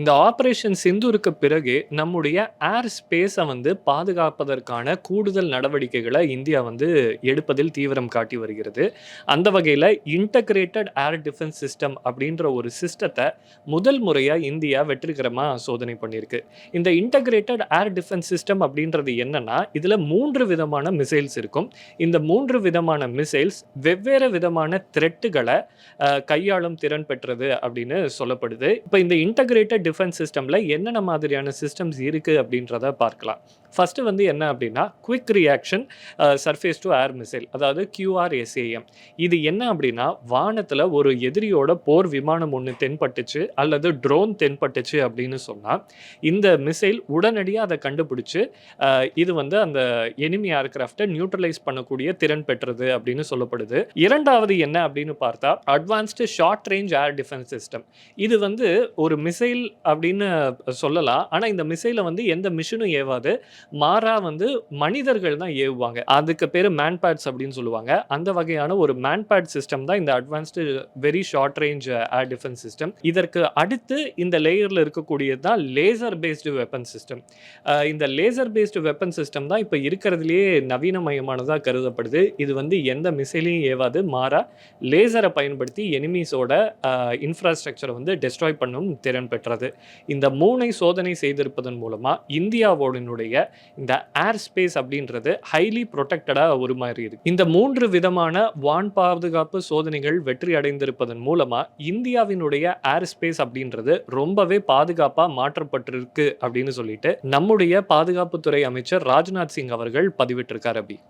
இந்த ஆபரேஷன் சிந்துருக்கு பிறகு நம்முடைய ஏர் ஸ்பேஸை வந்து பாதுகாப்பதற்கான கூடுதல் நடவடிக்கைகளை இந்தியா வந்து எடுப்பதில் தீவிரம் காட்டி வருகிறது. அந்த வகையில் இன்டகிரேட்டட் ஏர் டிஃபென்ஸ் சிஸ்டம் அப்படின்ற ஒரு சிஸ்டத்தை முதல் முறையாக இந்தியா வெற்றிகரமாக சோதனை பண்ணியிருக்கு. இந்த இன்டகிரேட்டட் ஏர் டிஃபென்ஸ் சிஸ்டம் அப்படின்றது என்னன்னா இதில் மூன்று விதமான மிசைல்ஸ் இருக்கும். இந்த மூன்று விதமான மிசைல்ஸ் வெவ்வேறு விதமான த்ரெட்டுகளை கையாளும் திறன் பெற்றது அப்படின்னு சொல்லப்படுது. இப்போ இந்த இன்டகிரேட்டட் டிஃபென்ஸ் சிஸ்டமில் என்னென்ன மாதிரியான சிஸ்டம்ஸ் இருக்குது அப்படின்றத பார்க்கலாம். ஃபஸ்ட்டு வந்து என்ன அப்படின்னா quick reaction surface to air missile அதாவது கியூஆர்எஸ்ஏஎம் இது என்ன அப்படின்னா வானத்தில் ஒரு எதிரியோட போர் விமானம் ஒன்று தென்பட்டுச்சு அல்லது ட்ரோன் தென்பட்டுச்சு அப்படின்னு சொன்னால் இந்த மிசைல் உடனடியாக அதை கண்டுபிடிச்சு இது வந்து அந்த எனிமி ஏர்கிராஃப்டை நியூட்ரலைஸ் பண்ணக்கூடிய திறன் பெற்றது அப்படின்னு சொல்லப்படுது. இரண்டாவது என்ன அப்படின்னு பார்த்தா advanced short range air defence system இது வந்து ஒரு மிசைல் அப்படின்னு சொல்லலாம். ஆனால் இந்த மிசைலை வந்து எந்த மிஷினும் ஏவாது. மாறா வந்து மனிதர்கள் தான் ஏவுவாங்க. அதுக்கு பேர் மேன்பேட்ஸ் அப்படின்னு சொல்லுவாங்க. அந்த வகையான ஒரு மேன்பேட் சிஸ்டம் தான் இந்த advanced very short range air defence system இதற்கு அடுத்து இந்த லேயரில் இருக்கக்கூடியது தான் லேசர் பேஸ்டு வெப்பன் சிஸ்டம் இந்த லேசர் பேஸ்டு வெப்பன் சிஸ்டம் தான் இப்போ இருக்கிறதுலேயே நவீனமயமானதாக கருதப்படுது. இது வந்து எந்த மிசைலையும் ஏவாது. மாறா லேசரை பயன்படுத்தி எனிமீஸோட இன்ஃப்ராஸ்ட்ரக்சரை வந்து டெஸ்ட்ராய் பண்ணும் திறன் பெற்றது. இந்த மூனை சோதனை செய்திருப்பதன் மூலமாக இந்தியாவோடனுடைய இந்த ஏர் ஸ்பேஸ் அப்படின்றது ஹைலி ப்ரொடெக்டடாக ஒரு மாதிரி இருக்கு. இந்த மூன்று விதமான வான் பாதுகாப்பு சோதனைகள் வெற்றி அடைந்திருப்பதன் மூலமாக இந்தியாவினுடைய ஏர் ஸ்பேஸ் அப்படின்றது ரொம்பவே பாதுகாப்பாக மாற்றப்பட்டிருக்கு அப்படின்னு சொல்லிட்டு நம்முடைய பாதுகாப்புத்துறை அமைச்சர் ராஜ்நாத் சிங் அவர்கள் பதிவிட்டிருக்கார் அபி